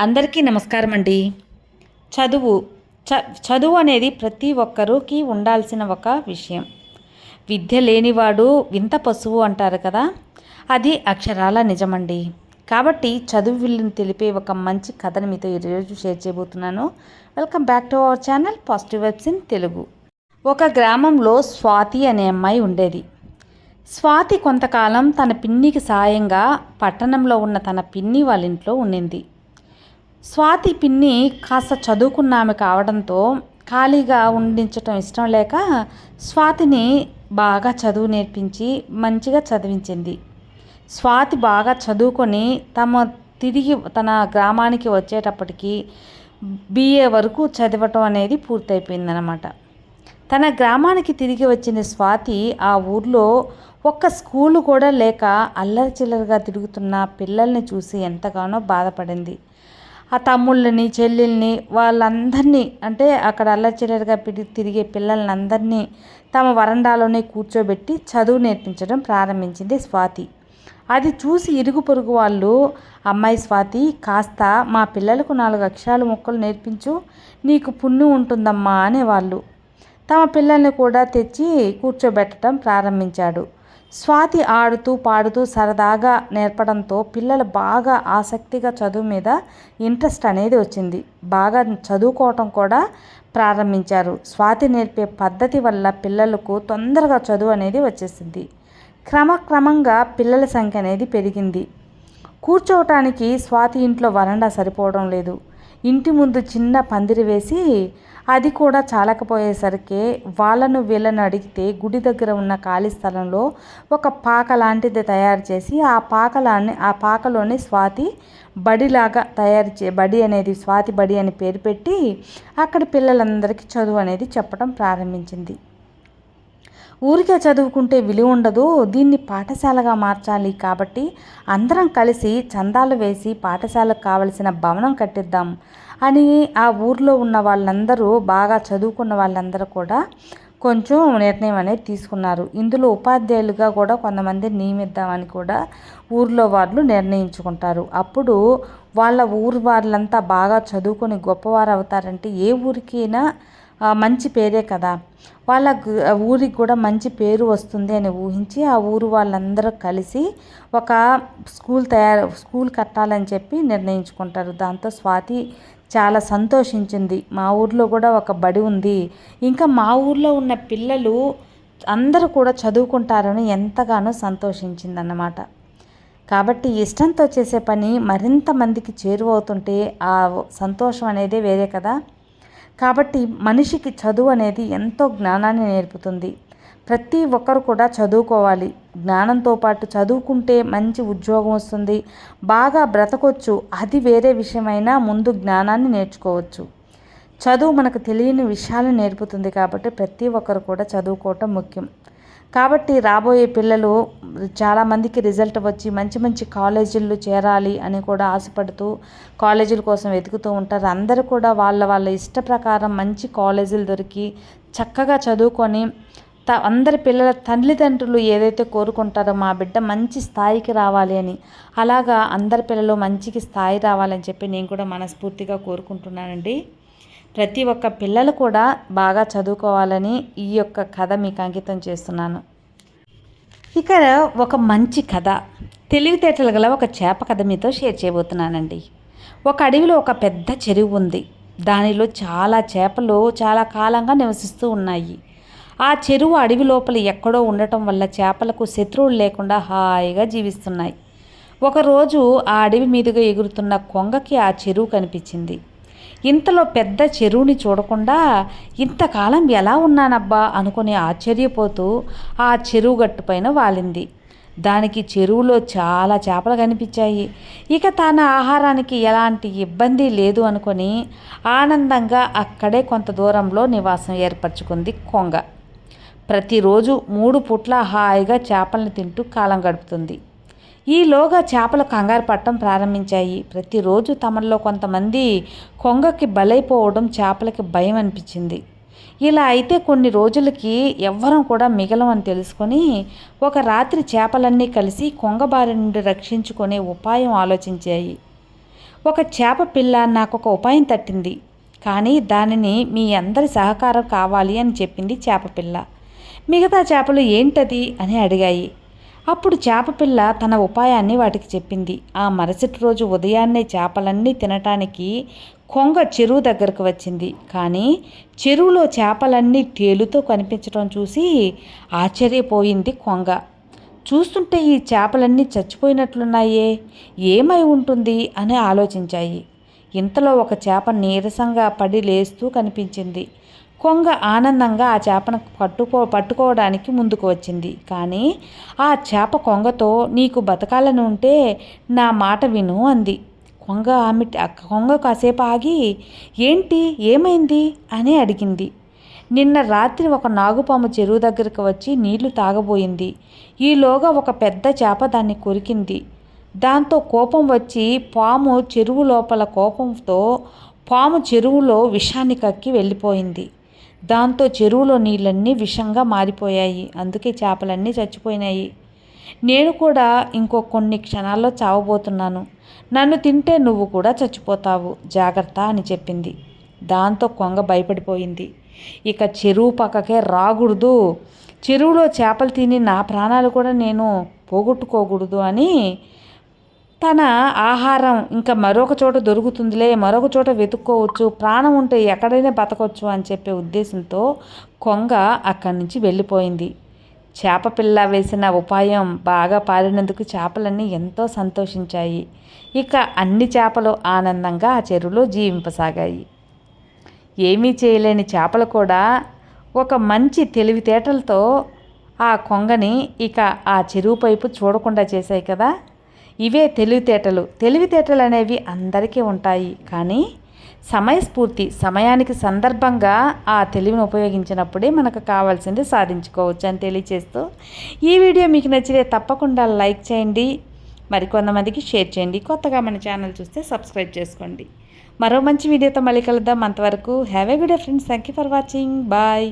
అందరికీ నమస్కారం అండి చదువు చ చదువు అనేది ప్రతి ఒక్కరికి ఉండాల్సిన ఒక విషయం. విద్య లేనివాడు వింత పశువు అంటారు కదా అది అక్షరాల నిజమండి. కాబట్టి చదువు విలువను తెలిపే ఒక మంచి కథను మీతో ఈరోజు షేర్ చేయబోతున్నాను. Welcome back to our channel positive vibes in Telugu. ఒక గ్రామంలో స్వాతి అనే అమ్మాయి ఉండేది. స్వాతి కొంతకాలం తన పిన్నికి సాయంగా పట్టణంలో ఉన్న తన పిన్ని వాళ్ళ ఇంట్లో ఉండింది. స్వాతి పిన్ని కాస్త చదువుకున్న ఆమె కావడంతో ఖాళీగా ఉండించటం ఇష్టం లేక స్వాతిని బాగా చదువు నేర్పించి మంచిగా చదివించింది. స్వాతి బాగా చదువుకొని తమ తిరిగి తన గ్రామానికి వచ్చేటప్పటికి బిఏ వరకు చదవటం అనేది పూర్తయిపోయిందనమాట తన గ్రామానికి తిరిగి వచ్చిన స్వాతి ఆ ఊర్లో ఒక్క స్కూలు కూడా లేక అల్లరి చిల్లరగా తిరుగుతున్న పిల్లల్ని చూసి ఎంతగానో బాధపడింది. ఆ తమ్ముళ్ళని చెల్లెల్ని వాళ్ళందరినీ అంటే అక్కడ అల్లచిల్లరిగా పిడి తిరిగే పిల్లల్ని అందరినీ తమ వరండాలోనే కూర్చోబెట్టి చదువు నేర్పించడం ప్రారంభించింది స్వాతి. అది చూసి ఇరుగు పొరుగు వాళ్ళు అమ్మాయి స్వాతి కాస్త మా పిల్లలకు నాలుగు అక్షరాలు మొక్కలు నేర్పించు నీకు పుణ్యం ఉంటుందమ్మా అనేవాళ్ళు. తమ పిల్లల్ని కూడా తెచ్చి కూర్చోబెట్టడం ప్రారంభించాడు. స్వాతి ఆడుతూ పాడుతూ సరదాగా నేర్పడంతో పిల్లలు బాగా ఆసక్తిగా చదువు మీద ఇంట్రెస్ట్ అనేది వచ్చింది. బాగా చదువుకోవటం కూడా ప్రారంభించారు. స్వాతి నేర్పే పద్ధతి వల్ల పిల్లలకు తొందరగా చదువు అనేది వచ్చేసింది. క్రమక్రమంగా పిల్లల సంఖ్య అనేది పెరిగింది. కూర్చోవటానికి స్వాతి ఇంట్లో వరండా సరిపోవడం లేదు. ఇంటి ముందు చిన్న పందిరి వేసి అది కూడా చాలకపోయేసరికి వాళ్ళను వీళ్ళను అడిగితే గుడి దగ్గర ఉన్న ఖాళీ స్థలంలో ఒక పాక లాంటిది తయారు చేసి ఆ పాకలాన్ని ఆ పాకలోని స్వాతి బడిలాగా తయారు చే బడి అనేది స్వాతి బడి అని పేరు పెట్టి అక్కడ పిల్లలందరికీ చదువు అనేది చెప్పడం ప్రారంభించింది. ఊరికే చదువుకుంటే విలువ ఉండదు దీన్ని పాఠశాలగా మార్చాలి కాబట్టి అందరం కలిసి చందాలు వేసి పాఠశాలకు కావలసిన భవనం కట్టిద్దాం అని ఆ ఊర్లో ఉన్న వాళ్ళందరూ బాగా చదువుకున్న వాళ్ళందరూ కూడా కొంచెం నిర్ణయం అనేది తీసుకున్నారు. ఇందులో ఉపాధ్యాయులుగా కూడా కొంతమంది నియమిద్దామని కూడా ఊర్లో వాళ్ళు నిర్ణయించుకుంటారు. అప్పుడు వాళ్ళ ఊరు వాళ్ళంతా బాగా చదువుకొని గొప్పవారు అవుతారంటే ఏ ఊరికైనా మంచి పేరే కదా. వాళ్ళ ఊరికి కూడా మంచి పేరు వస్తుంది అని ఊహించి ఆ ఊరు వాళ్ళందరూ కలిసి ఒక స్కూల్ తయారు స్కూల్ కట్టాలని చెప్పి నిర్ణయించుకుంటారు. దాంతో స్వాతి చాలా సంతోషించింది. మా ఊర్లో కూడా ఒక బడి ఉంది. ఇంకా మా ఊర్లో ఉన్న పిల్లలు అందరూ కూడా చదువుకుంటారని ఎంతగానో సంతోషించిందన్నమాట. కాబట్టి ఇష్టంతో చేసే పని మరింత మందికి చేరువవుతుంటే ఆ సంతోషం అనేది వేరే కదా. కాబట్టి మనిషికి చదువు అనేది ఎంతో జ్ఞానాన్ని నేర్పుతుంది. ప్రతి ఒక్కరు కూడా చదువుకోవాలి. జ్ఞానంతో పాటు చదువుకుంటే మంచి ఉద్యోగం వస్తుంది. బాగా బ్రతకొచ్చు. అది వేరే విషయమైనా ముందు జ్ఞానాన్ని నేర్చుకోవచ్చు. చదువు మనకు తెలియని విషయాలు నేర్పుతుంది కాబట్టి ప్రతి ఒక్కరు కూడా చదువుకోవటం ముఖ్యం. కాబట్టి రాబోయే పిల్లలు చాలామందికి రిజల్ట్ వచ్చి మంచి మంచి కాలేజీల్లో చేరాలి అని కూడా ఆశపడుతూ కాలేజీల కోసం వెతుకుతూ ఉంటారు. అందరూ కూడా వాళ్ళ వాళ్ళ ఇష్ట ప్రకారం మంచి కాలేజీలు దొరికి చక్కగా చదువుకొని త అందరి పిల్లల తల్లిదండ్రులు ఏదైతే కోరుకుంటారో మా బిడ్డ మంచి స్థాయికి రావాలి అని. అలాగా అందరి పిల్లలు మంచికి స్థాయి రావాలని చెప్పి నేను కూడా మనస్ఫూర్తిగా కోరుకుంటున్నానండి. ప్రతి ఒక్క పిల్లలు కూడా బాగా చదువుకోవాలని ఈ యొక్క కథ మీకు అంకితం చేస్తున్నాను. ఇక్కడ ఒక మంచి కథ తెలివితేటలు గల ఒక చేప కథ మీతో షేర్ చేయబోతున్నానండి. ఒక అడవిలో ఒక పెద్ద చెరువు ఉంది. దానిలో చాలా చేపలు చాలా కాలంగా నివసిస్తూ ఉన్నాయి. ఆ చెరువు అడవి లోపల ఎక్కడో ఉండటం వల్ల చేపలకు శత్రువులు లేకుండా హాయిగా జీవిస్తున్నాయి. ఒకరోజు ఆ అడవి మీదుగా ఎగురుతున్న కొంగకి ఆ చెరువు కనిపించింది. ఇంతలో పెద్ద చెరువుని చూడకుండా ఇంతకాలం ఎలా ఉన్నానబ్బా అనుకుని ఆశ్చర్యపోతూ ఆ చెరువు గట్టుపైన వాలింది. దానికి చెరువులో చాలా చేపలు కనిపించాయి. ఇక తన ఆహారానికి ఎలాంటి ఇబ్బంది లేదు అనుకొని ఆనందంగా అక్కడే కొంత దూరంలో నివాసం ఏర్పరచుకుంది కొంగ. ప్రతిరోజు మూడు పుట్ల హాయిగా చేపలను తింటూ కాలం గడుపుతుంది. ఈలోగా చేపలు కంగారు పట్టడం ప్రారంభించాయి. ప్రతిరోజు తమలో కొంతమంది కొంగకి బలైపోవడం చేపలకి భయం అనిపించింది. ఇలా అయితే కొన్ని రోజులకి ఎవ్వరం కూడా మిగలమని తెలుసుకొని ఒక రాత్రి చేపలన్నీ కలిసి కొంగ బారి నుండి రక్షించుకునే ఉపాయం ఆలోచించాయి. ఒక చేప పిల్ల నాకు ఒక ఉపాయం తట్టింది. కానీ దానిని మీ అందరి సహకారం కావాలి అని చెప్పింది చేప పిల్ల. మిగతా చేపలు ఏంటది అని అడిగాయి. అప్పుడు చేపపిల్ల తన ఉపాయాన్ని వాటికి చెప్పింది. ఆ మరుసటి రోజు ఉదయాన్నే చేపలన్నీ తినటానికి కొంగ చెరువు దగ్గరకు వచ్చింది. కానీ చెరువులో చేపలన్నీ తేలుతో కనిపించడం చూసి ఆశ్చర్యపోయింది కొంగ. చూస్తుంటే ఈ చేపలన్నీ చచ్చిపోయినట్లున్నాయే ఏమై ఉంటుంది అని ఆలోచించాయి. ఇంతలో ఒక చేప నీరసంగా పడి లేస్తూ కనిపించింది. కొంగ ఆనందంగా ఆ చేపను పట్టుకో పట్టుకోవడానికి ముందుకు వచ్చింది. కానీ ఆ చేప కొంగతో నీకు బతకాలని ఉంటే నా మాట విను అంది. కొంగ ఆమె కొంగ కాసేపు ఆగి ఏంటి? ఏమైంది? అని అడిగింది. నిన్న రాత్రి ఒక నాగుపాము చెరువు దగ్గరకు వచ్చి నీళ్ళు తాగబోయింది. ఈలోగా ఒక పెద్ద చేప దాన్ని కొరికింది. దాంతో కోపం వచ్చి పాము చెరువు లోపల కోపంతో పాము చెరువులో విషాన్ని కక్కి వెళ్ళిపోయింది. దాంతో చెరువులో నీళ్ళన్నీ విషంగా మారిపోయాయి. అందుకే చేపలన్నీ చచ్చిపోయినాయి. నేను కూడా ఇంకో కొన్ని క్షణాల్లో చావబోతున్నాను. నన్ను తింటే నువ్వు కూడా చచ్చిపోతావు. జాగ్రత్త అని చెప్పింది. దాంతో కొంగ భయపడిపోయింది. ఇక చెరువు పక్కకే రాకూడదు. చెరువులో చేపలు తిని నా ప్రాణాలు కూడా నేను పోగొట్టుకోకూడదు అని తన ఆహారం ఇంకా మరొక చోట దొరుకుతుందిలే మరొక చోట వెతుక్కోవచ్చు ప్రాణం ఉంటే ఎక్కడైనా బతకొచ్చు అని చెప్పే ఉద్దేశంతో కొంగ అక్కడి నుంచి వెళ్ళిపోయింది. చేప పిల్ల వేసిన ఉపాయం బాగా పారినందుకు చేపలన్నీ ఎంతో సంతోషించాయి. ఇక అన్ని చేపలు ఆనందంగా ఆ చెరువులో జీవింపసాగాయి. ఏమీ చేయలేని చేపలు కూడా ఒక మంచి తెలివితేటలతో ఆ కొంగని ఇక ఆ చెరువు పైపు చూడకుండా చేశాయి కదా. ఇవే తెలివితేటలు. తెలివితేటలు అనేవి అందరికీ ఉంటాయి. కానీ సమయస్ఫూర్తి సమయానికి సందర్భంగా ఆ తెలివిని ఉపయోగించినప్పుడే మనకు కావాల్సింది సాధించుకోవచ్చు అని తెలియచేస్తూ ఈ వీడియో మీకు నచ్చితే తప్పకుండా లైక్ చేయండి. మరికొంతమందికి షేర్ చేయండి. కొత్తగా మన ఛానల్ చూస్తే సబ్స్క్రైబ్ చేసుకోండి. మరో మంచి వీడియోతో మళ్ళీ కలుద్దాం. అంతవరకు have a good friends. Thank you for watching. Bye.